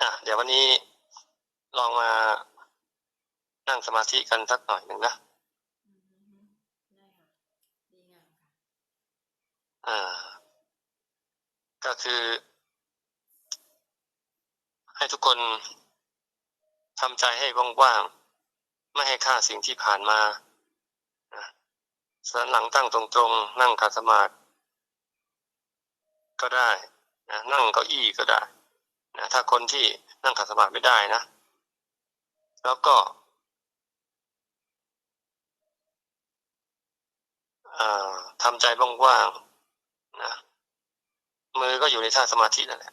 อะเดี๋ยววันนี้ลองมานั่งสมาธิกันสักหน่อยหนึ่งนะอืมฮึได้ค่ะดีงามค่ะอ่า ก็คือ ให้ทุกคนทำใจให้ว่างๆ ไม่ให้ค่าสิ่งที่ผ่านมานะสันหลังตั้งตรงๆ นั่งขัดสมาธิก็ได้นะนั่งเก้าอี้ก็ได้ นะถ้าคนที่นั่งขัดสมาธิไม่ได้นะ แล้วก็ทำใจว่างๆนะมือก็อยู่ในท่าสมาธินั่นแหละ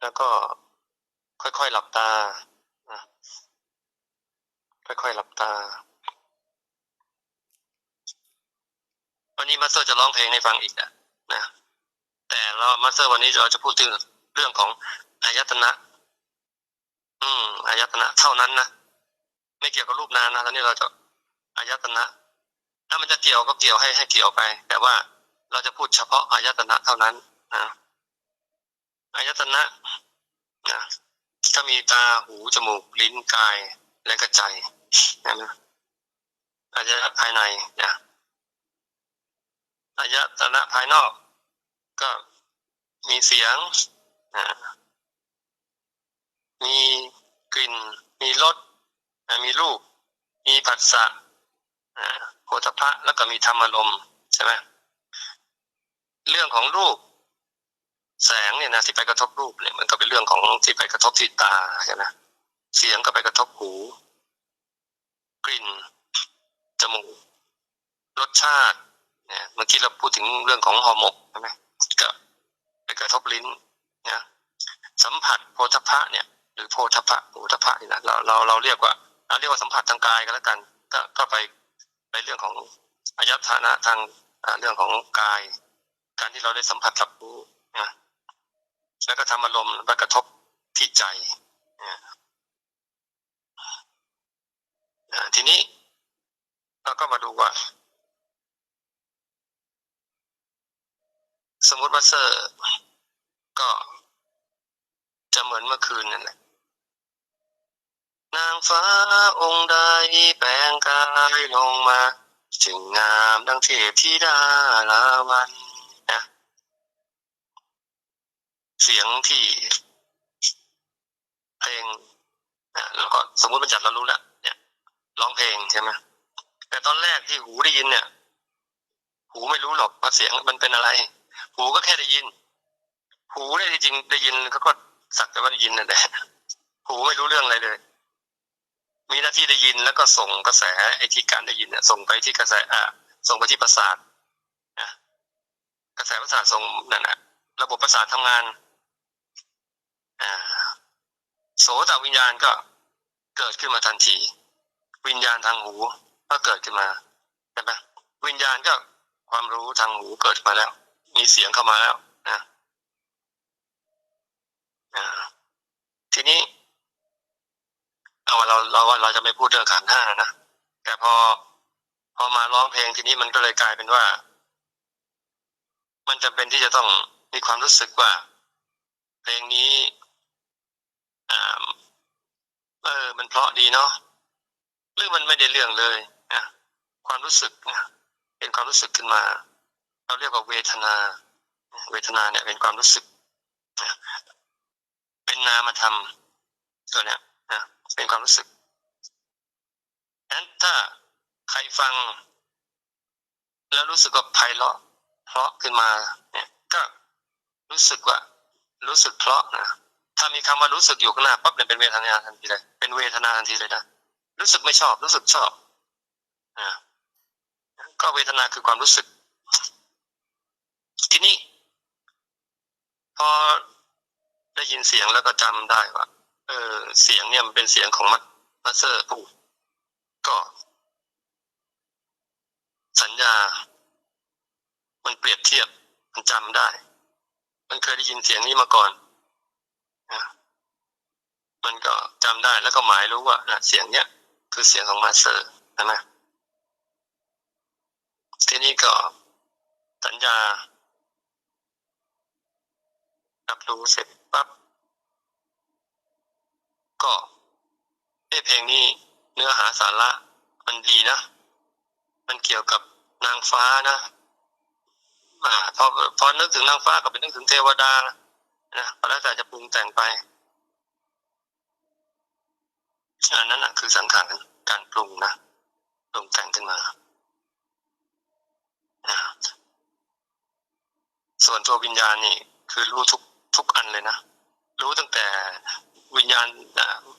แล้วก็ค่อยๆหลับตานะค่อยๆหลับตา วันนี้มาสเตอร์จะร้องเพลงให้ฟังอีกอะนะ แต่เรามาสเตอร์วันนี้เราจะพูดถึงเรื่องของอายตนะ อืมอายตนะ เท่านั้นนะไม่เกี่ยวกับรูปนามนะตอนนี้เราจะอายตนะ ถ้ามันจะเกี่ยวก็เกี่ยวให้ให้เกี่ยวไป แต่ว่าเราจะพูดเฉพาะอายตนะเท่านั้นนะอายตนะนะถ้ามีตาหูจมูกลิ้นกายและก็ใจนะอายตนะภายในนะอายตนะภายนอก ก็มีเสียงมีกลิ่น มีรสมีรูป มีผัสสะโพธพะแล้วก็มีธรรมอารมณ์ใช่ไหมเรื่องของรูป แสงเนี่ยนะที่ไปกระทบรูปเนี่ยมันก็เป็นเรื่องของที่ไปกระทบที่ตาใช่ไหมเสียงก็ไปกระทบหู กลิ่นจมูกรสชาติเนี่ยเมื่อกี้เราพูดถึงเรื่องของหอหมกใช่ไหม ก็ไปกระทบลิ้นนะสัมผัสโพธพะเนี่ย หรือโพธพะโพธพะนี่นะเราเราเราเรียกว่าเราเรียกว่าสัมผัสทางกายก็แล้วกันก็ก็ไปไปเรื่องของอายตนะทางเรื่องของกาย การที่เราได้สัมผัสรับรู้นะแล้วก็ทำอารมณ์ไปกระทบที่ใจนะอ่าทีนี้เราก็มาดูว่า สมมติว่าเซอร์ ก็ จะเหมือนเมื่อคืนนั่นแหละนางฟ้าองค์ใดแปลงกายลงมาจึงงามดังเทพธิดาลาวันนะเสียงที่เพลงนะแล้วก็สมมติมันจัดเรารู้ล้วเนี่ยร้องเพลงใช่ไหมแต่ตอนแรกที่หูได้ยินเนี่ย หูไม่รู้หรอกว่าเสียงมันเป็นอะไร หูก็แค่ได้ยิน หูได้จริงได้ยินก็ก็สักแต่ว่าได้ยินนั่นแหละหูไม่รู้เรื่องอะไรเลย มีหน้าที่ได้ยินแล้วก็ส่งกระแสไอ้ที่การได้ยินเนี่ยส่งไปที่กระแสอ่าส่งไปที่ประสาทกระแสประสาทส่งนั่นแหละระบบประสาททำงานอ่าโสตวิญญาณก็เกิดขึ้นมาทันที วิญญาณทางหูก็เกิดขึ้นมาใช่ไหมวิญญาณก็ความรู้ทางหูเกิดมาแล้ว มีเสียงเข้ามาแล้วนะอ่าทีนี้ เราเราว่าเราจะไม่พูดเรื่องขันห้านะแต่พอพอมาร้องเพลงทีนี้มันก็เลยกลายเป็นว่า มันจำเป็นที่จะต้องมีความรู้สึกว่า เพลงนี้อ่าเออ มันเพราะดีเนาะหรือมันไม่ได้เรื่องเลยนะความรู้สึกนะเป็นความรู้สึกขึ้นมา เราเรียกว่าเวทนา เวทนาเนี่ยเป็นความรู้สึก เป็นนามธรรมตัวเนี้ย เป็นความรู้สึกนั้นถ้าใครฟัง แล้วรู้สึกว่าไพเราะเพราะขึ้นมา เนี่ย ก็รู้สึกว่า รู้สึกเพราะนะถ้ามีคำว่ารู้สึกอยู่ข้างหน้าปั๊บเนี่ยเป็นเวทนาทันทีเลย เป็นเวทนาทันทีเลยนะรู้สึกไม่ชอบ รู้สึกชอบอ่าก็เวทนาคือความรู้สึก ทีนี้ พอได้ยินเสียงแล้วก็จำได้ว่า เออเสียงเนี่ยมันเป็นเสียงของมัตมัสเซอร์พูดก็ สัญญา มันเปรียบเทียบมันจำได้ มันเคยได้ยินเสียงนี้มาก่อนนะมันก็จำได้แล้วก็หมายรู้ว่านะเสียงเนี้ยคือเสียงของมาสเตอร์ใช่ไหมทีนี้ก็สัญญารับรู้เสร็จปั๊บ ก็เอะเพลงนี้เนื้อหาสาระมันดีนะ มันเกี่ยวกับนางฟ้านะอ่าพอพอนึกถึงนางฟ้าก็ไปนึกถึงเทวดานะก็แล้วแต่จะปรุงแต่งไปอันนั้นนะคือสังขารการปรุงนะปรุงแต่งขึ้นมาอ่าส่วนตัววิญญาณนี่ คือรู้ทุกทุกอันเลยนะ รู้ตั้งแต่ วิญญาณ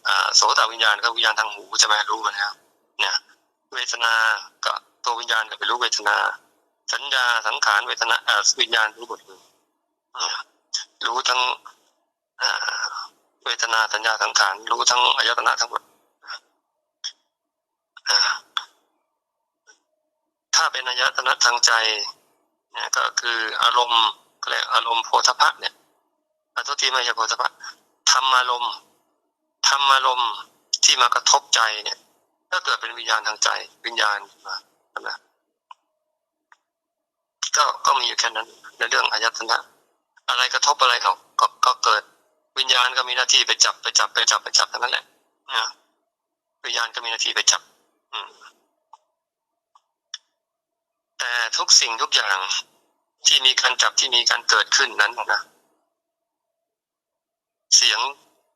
อ่าโสตวิญญาณก็วิญญาณทางหูใช่ไหมรู้มาแล้วเนี่ยเวทนาก็ตัววิญญาณก็ไปรู้เวทนา สัญญาสังขารเวทนาอ่าวิญญาณรู้หมดเลยรู้ทั้งอ่าเวทนาสัญญาสังขารรู้ทั้งอายตนะทั้งหมดอ่าถ้าเป็นอายตนะทางใจเนี่ยก็คืออารมณ์ก็เรียกอารมณ์โพธพะเนี่ยอัตุทีไม่ใช่โพธพะ ธรรมารมณ์ธรรมารมณ์ที่มากระทบใจเนี่ยถ้าเกิดเป็นวิญญาณทางใจ วิญญาณมาใช่ไหมก็ก็มีอยู่แค่นั้น ในเรื่องอายตนะ อะไรกระทบอะไรเขาก็ก็เกิดวิญญาณก็มีหน้าที่ไปจับไปจับไปจับไปจับเท่านั้นแหละนะวิญญาณก็มีหน้าที่ไปจับ อืมแต่ทุกสิ่งทุกอย่างที่มีการจับที่มีการเกิดขึ้นนั้นนะ เสียง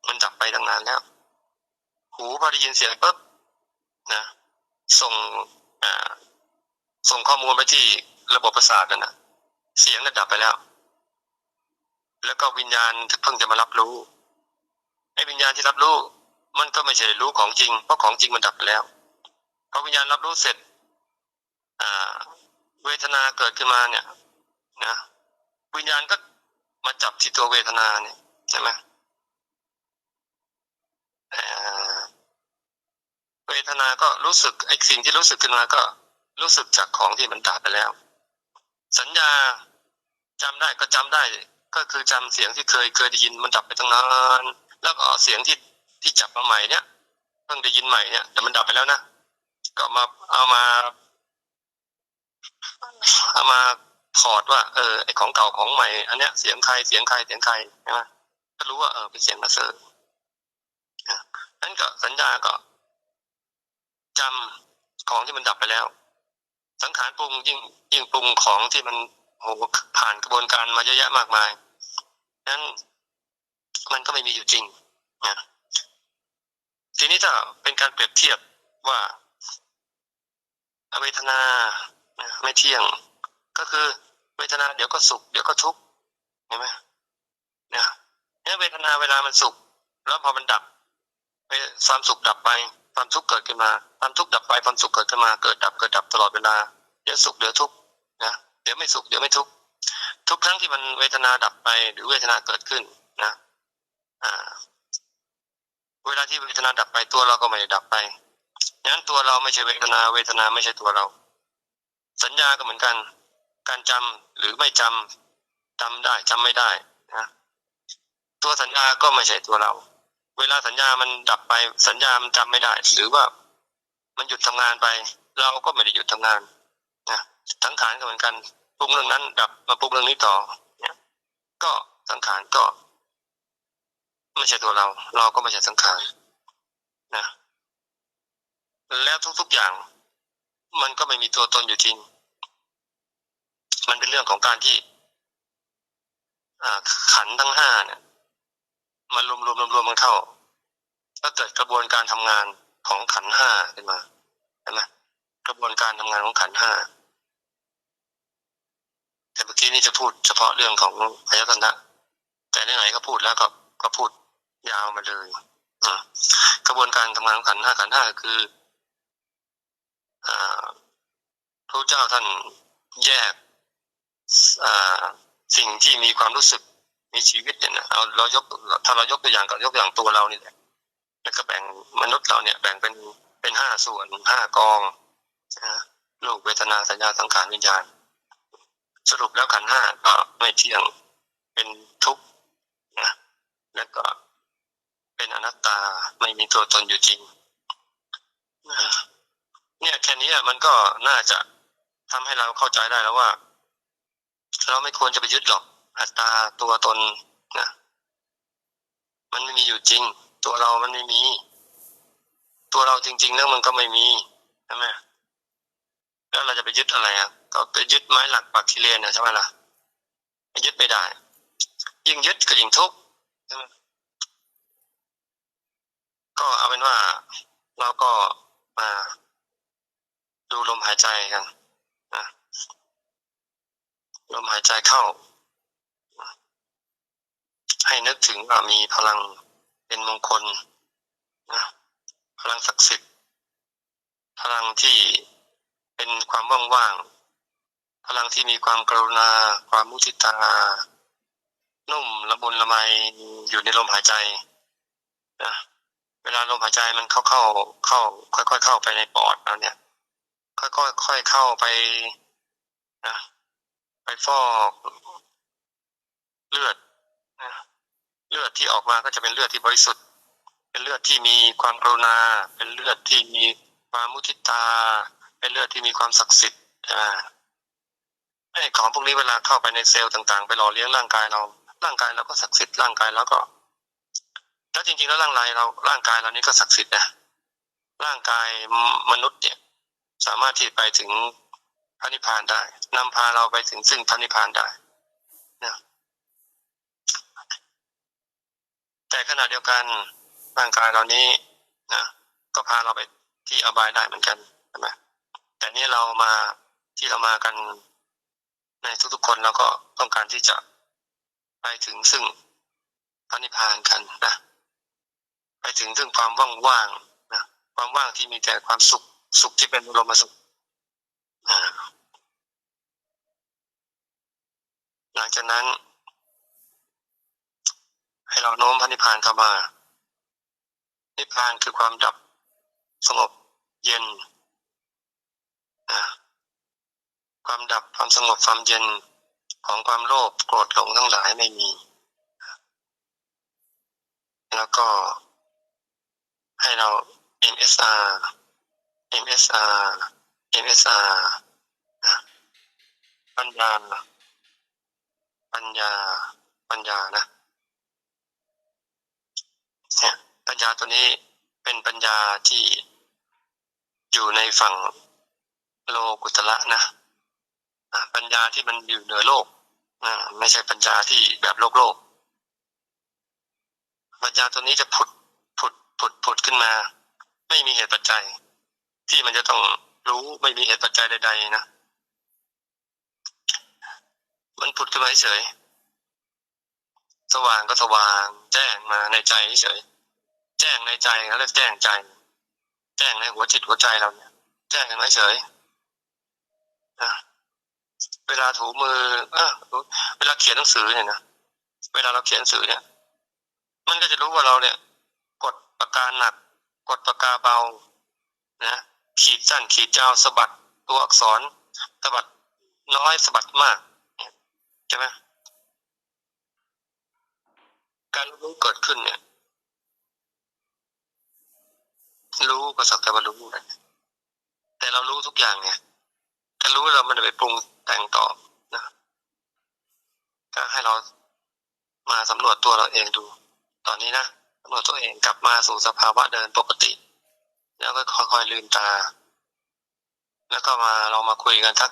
มันดับไปตั้งนานแล้ว หูพอได้ยินเสียงปุ๊บนะส่งอ่าส่งข้อมูลไปที่ระบบประสาทนั่นนะเสียงก็ดับไปแล้ว แล้วก็วิญญาณเพิ่งจะมารับรู้ไอ้วิญญาณที่รับรู้ มันก็ไม่ใช่รู้ของจริง เพราะของจริงมันดับไปแล้วพอวิญญาณรับรู้เสร็จอ่าเวทนาเกิดขึ้นมาเนี่ย นะ วิญญาณก็มาจับที่ตัวเวทนาเนี่ยใช่ไหม เวทนาก็รู้สึกไอ้สิ่งที่รู้สึกขึ้นมาก็รู้สึกจากของที่มันดับไปแล้ว สัญญาจำได้ก็จำได้ ก็คือจำเสียงที่เคยเคยได้ยินมันดับไปตั้งนานแล้วก็เสียงที่ที่จับมาใหม่เนี่ยเพิ่งได้ยินใหม่เนี่ยแต่มันดับไปแล้วนะก็มาเอามาเอามาถอดว่าเออไอของเก่าของใหม่ อันเนี้ยเสียงใครเสียงใครเสียงใครใช่ไหมก็รู้ว่าเออเป็นเสียงมาเซอร์ นั้นก็สัญญาก็จำของที่มันดับไปแล้ว สังขารปรุงยิ่งยิ่งปรุงของที่มันโหผ่านกระบวนการมาเยอะแยะมากมายนั้นมันก็ไม่มีอยู่จริงนะทีนี้ถ้าเป็นการเปรียบเทียบว่าเวทนาไม่เที่ยง ก็คือเวทนาเดี๋ยวก็สุขเดี๋ยวก็ทุกข์เห็นไหมเนี่ยเนี่ยเวทนาเวลามันสุข แล้วพอมันดับ ความสุขดับไปความทุกข์เกิดขึ้นมาความทุกข์ดับไปความสุขเกิดขึ้นมาเกิดดับเกิดดับตลอดเวลาเดี๋ยวสุขเดี๋ยวทุกข์นะเดี๋ยวไม่สุขเดี๋ยวไม่ทุกข์ทุกครั้งที่มันเวทนาดับไปหรือเวทนาเกิดขึ้นนะอ่าเวลาที่เวทนาดับไปตัวเราก็ไม่ได้ดับไปนั้นตัวเราไม่ใช่เวทนา เวทนาไม่ใช่ตัวเรา สัญญาก็เหมือนกัน การจำหรือไม่จำจำได้จำไม่ได้นะตัวสัญญาก็ไม่ใช่ตัวเรา เวลาสัญญามันดับไปสัญญามันจำไม่ได้ หรือว่ามันหยุดทำงานไป เราก็ไม่ได้หยุดทำงานนะสังขารก็เหมือนกันปรุงเรื่องนั้น ดับมาปรุงเรื่องนี้ต่อเนี่ยก็สังขารก็ไม่ใช่ตัวเรา เราก็ไม่ใช่สังขารนะแล้วทุกๆอย่าง มันก็ไม่มีตัวตนอยู่จริง มันเป็นเรื่องของการที่ขันทั้งห้าเนี่ย มันรวมรวมรวมรวมมันเข้าก็เกิดกระบวนการทำงานของขันห้าขึ้นมาเห็นไหมกระบวนการทำงานของขันห้าแต่เมื่อกี้นี่จะพูดเฉพาะเรื่องของอายตนะแต่ไหนๆก็พูดแล้วก็ก็พูดยาวมาเลยกระบวนการทำงานของขันห้าขันห้าคือพระเจ้าท่านแยกสิ่งที่มีความรู้สึก มีชีวิตเนี่ยนะเอาเรายกถ้าเรายกตัวอย่างก็ยกอย่างตัวเรานี่แหละแล้วก็แบ่งมนุษย์เราเนี่ยแบ่งเป็นเป็นห้าส่วนห้ากองโลกเวทนาสัญญาสังขารวิญญาณ สรุปแล้วขันห้าก็ไม่เที่ยงเป็นทุกข์นะแล้วก็เป็นอนัตตาไม่มีตัวตนอยู่จริงเนี่ยแค่นี้มันก็น่าจะทำให้เราเข้าใจได้แล้วว่า เราไม่ควรจะไปยึดหรอก อัตตาตัวตนนะมันไม่มีอยู่จริง ตัวเรามันไม่มี ตัวเราจริง ๆ แล้วมันก็ไม่มีใช่ไหมแล้วเราจะไปยึดอะไรอะก็ไปยึดไม้หลักปักที่เรียนนะใช่ไหมล่ะไปยึดไม่ได้ ยิ่งยึดก็ยิ่งทุกข์ใช่ไหมก็เอาเป็นว่าเราก็มาดูลมหายใจกันนะลมหายใจเข้า ให้นึกถึงว่ามีพลังเป็นมงคลนะพลังศักดิ์สิทธิ์ พลังที่เป็นความว่างๆ พลังที่มีความกรุณา ความมุทิตา นุ่มละมุนละไมอยู่ในลมหายใจนะเวลาลมหายใจมันเข้าเข้าเข้า ค่อย ๆ เข้าไปในปอดเราเนี่ย ค่อยๆค่อยเข้าไปนะไปฟอกเลือดนะ เลือดที่ออกมาก็จะเป็นเลือดที่บริสุทธิ์ เป็นเลือดที่มีความกรุณา เป็นเลือดที่มีความมุทิตา เป็นเลือดที่มีความศักดิ์สิทธิ์อ่าไอ้ของพวกนี้เวลาเข้าไปในเซลล์ต่าง ๆ ไปหล่อเลี้ยงร่างกายเรา ร่างกายเราก็ศักดิ์สิทธิ์ร่างกายเราก็ แล้วจริงๆแล้วร่างกายเราร่างกายเรานี่ก็ศักดิ์สิทธิ์นะร่างกายมนุษย์เนี่ย สามารถที่ไปถึงพระนิพพานได้นำพาเราไปถึงซึ่งพระนิพพานได้นะ แต่ขณะเดียวกันร่างกายเรานี้นะก็พาเราไปที่อบายได้เหมือนกันใช่ไหมแต่นี่เรามาที่เรามากันในทุกๆคนเราก็ต้องการที่จะไปถึงซึ่งพระนิพพานกันนะไปถึงซึ่งความว่างๆนะความว่างที่มีแต่ความสุขสุขที่เป็นอารมณ์สุขหลังจากนั้น ให้เราโน้มพระนิพพานเข้ามา นิพพานคือความดับสงบเย็นนะความดับความสงบความเย็นของความโลภโกรธหลงทั้งหลายไม่มี แล้วก็ให้เรา MSR MSR MSR นะปัญญา ปัญญา ปัญญานะเนี่ย ปัญญาตัวนี้เป็นปัญญาที่อยู่ในฝั่งโลกุตละนะปัญญาที่มันอยู่เหนือโลกไม่ใช่ปัญญาที่แบบโลกโลก ปัญญาตัวนี้จะผุดผุดผุดผุดขึ้นมา ไม่มีเหตุปัจจัย ที่มันจะต้องรู้ไม่มีเหตุปัจจัยใด ๆ นะมันผุดขึ้นมาเฉย สว่างก็สว่างแจ้งมาในใจเฉย แจ้งในใจเขาเรียกแจ้งใจ แจ้งในหัวจิตหัวใจเราเนี่ย แจ้งไม่เฉยนะเวลาถูมือเออเวลาเขียนหนังสือเนี่ยนะเวลาเราเขียนหนังสือเนี่ย มันก็จะรู้ว่าเราเนี่ย กดปากกาหนัก กดปากกาเบา นะขีดสั้นขีดยาวสะบัดตัวอักษรสะบัดน้อยสะบัดมากใช่ไหมการรู้เกิดขึ้นเนี่ย รู้ก็สักแต่ว่ารู้นะแต่เรารู้ทุกอย่างเนี่ยถ้ารู้เราไม่ได้ไปปรุงแต่งต่อนะก็ให้เรามาสำรวจตัวเราเองดู ตอนนี้นะสำรวจตัวเองกลับมาสู่สภาวะเดินปกติ แล้วก็ค่อยๆลืมตา แล้วก็มาเรามาคุยกันทัก